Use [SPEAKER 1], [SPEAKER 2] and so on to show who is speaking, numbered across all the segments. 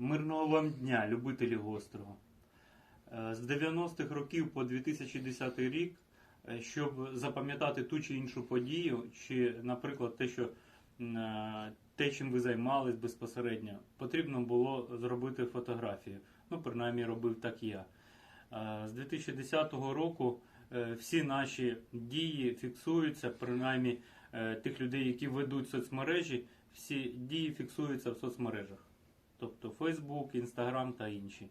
[SPEAKER 1] Мирного вам дня, любителі гострого. Е, З 90-х років по 2010 рік, е, щоб запам'ятати ту чи іншу подію, чи, наприклад, те, що е, те, чим ви займались безпосередньо, потрібно було зробити фотографію. Ну, принаймні, робив так я. З 2010 року всі наші дії фіксуються, принаймні тих людей, які ведуть соцмережі, всі дії фіксуються в соцмережах. Тобто Facebook, Instagram та інші.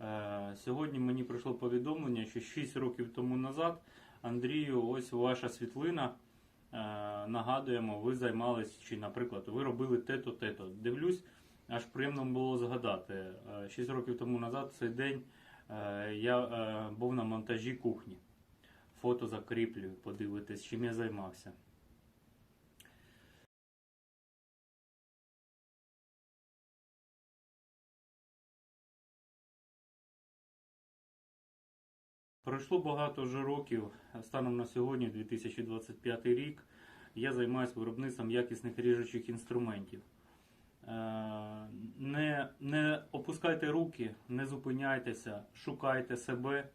[SPEAKER 1] Е, Сьогодні мені прийшло повідомлення, що 6 років тому назад Андрію, ось ваша світлина. Е, Нагадуємо, ви займались, чи, наприклад, ви робили те-то, те-то. Дивлюсь, аж приємно було згадати. 6 років тому назад, цей день, е, я е, був на монтажі кухні. Фото закріплюю, подивитись, чим я займався. Пройшло багато вже років. Станом на сьогодні, 2025 рік, я займаюся виробництвом якісних ріжучих інструментів. Е, Не, не опускайте руки, не зупиняйтеся, шукайте себе,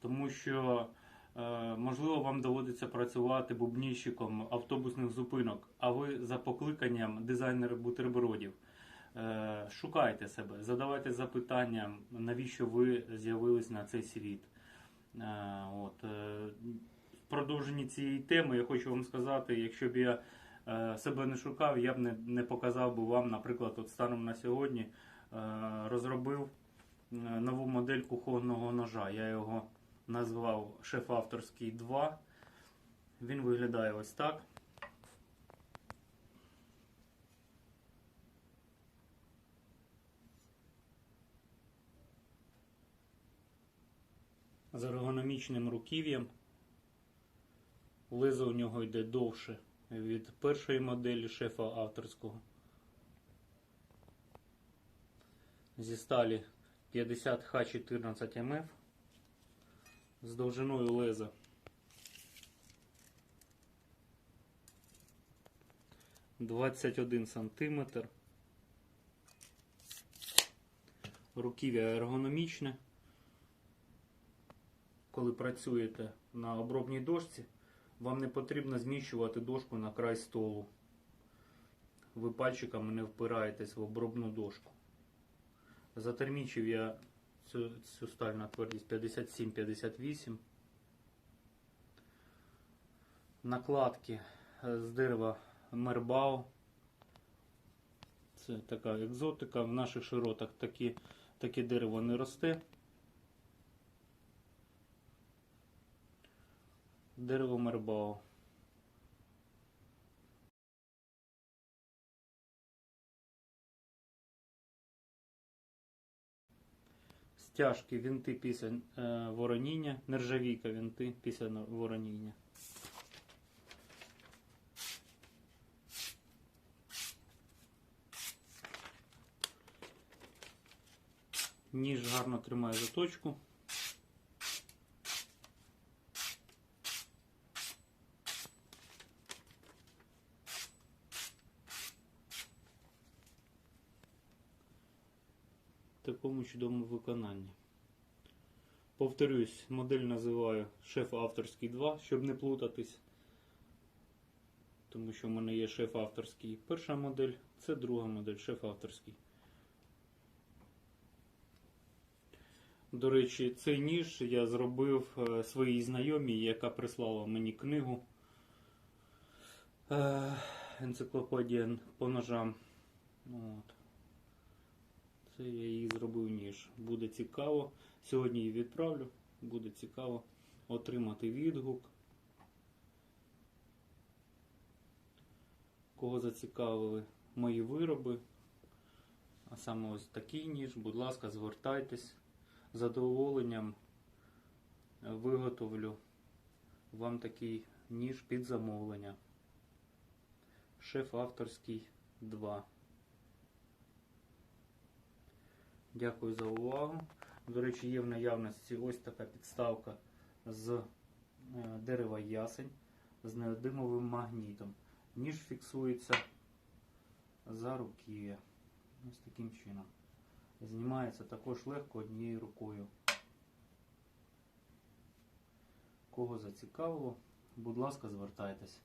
[SPEAKER 1] тому що е, можливо вам доводиться працювати бубнільщиком автобусних зупинок, а ви за покликанням дизайнера бутербродів. Е, Шукайте себе, задавайте запитання, навіщо ви з'явились на цей світ. Е, От. е, В продовженні цієї теми я хочу вам сказати, якщо б я е, себе не шукав, я б не, не показав би вам, наприклад, от станом на сьогодні е, розробив е, нову модель кухонного ножа. Я його назвав шеф-авторський 2. Він виглядає ось так. З ергономічним руків'ям. Лезо у нього йде довше від першої моделі шефа авторського. Зі сталі 50Х14МФ з довжиною леза. Двадцять один сантиметр. Руків'я ергономічне коли працюєте на обробній дошці, вам не потрібно зміщувати дошку на край столу. Ви пальчиками не впираєтесь в обробну дошку. Затермічив я цю, цю сталь на твердість 57-58. Накладки е, з дерева Мербау. Це така екзотика. В наших широтах такі, таке дерево не росте. Дерево Мербау. Стяжки, вінти після е, вороніння, нержавійка вінти після вороніння. Ніж гарно тримає заточку. Такому чудовому виконанні. Повторюсь, модель називаю шеф авторський 2, щоб не плутатись. Тому що в мене є шеф авторський перша модель, це друга модель, шеф авторський. До речі, цей ніж я зробив е, своїй знайомій, яка прислала мені книгу. Е, Енциклопедія по ножам. От. Це я їй зробив ніж. Буде цікаво. Сьогодні її відправлю. Буде цікаво отримати відгук. Кого зацікавили мої вироби. А саме ось такий ніж, будь ласка, звертайтесь. З задоволенням виготовлю вам такий ніж під замовлення. Шеф авторський 2. Дякую за увагу. До речі, є в наявності ось така підставка з е, дерева ясень з неодимовим магнітом. Ніж фіксується за руків'я. Ось таким чином. Знімається також легко однією рукою. Кого зацікавило, будь ласка, звертайтесь.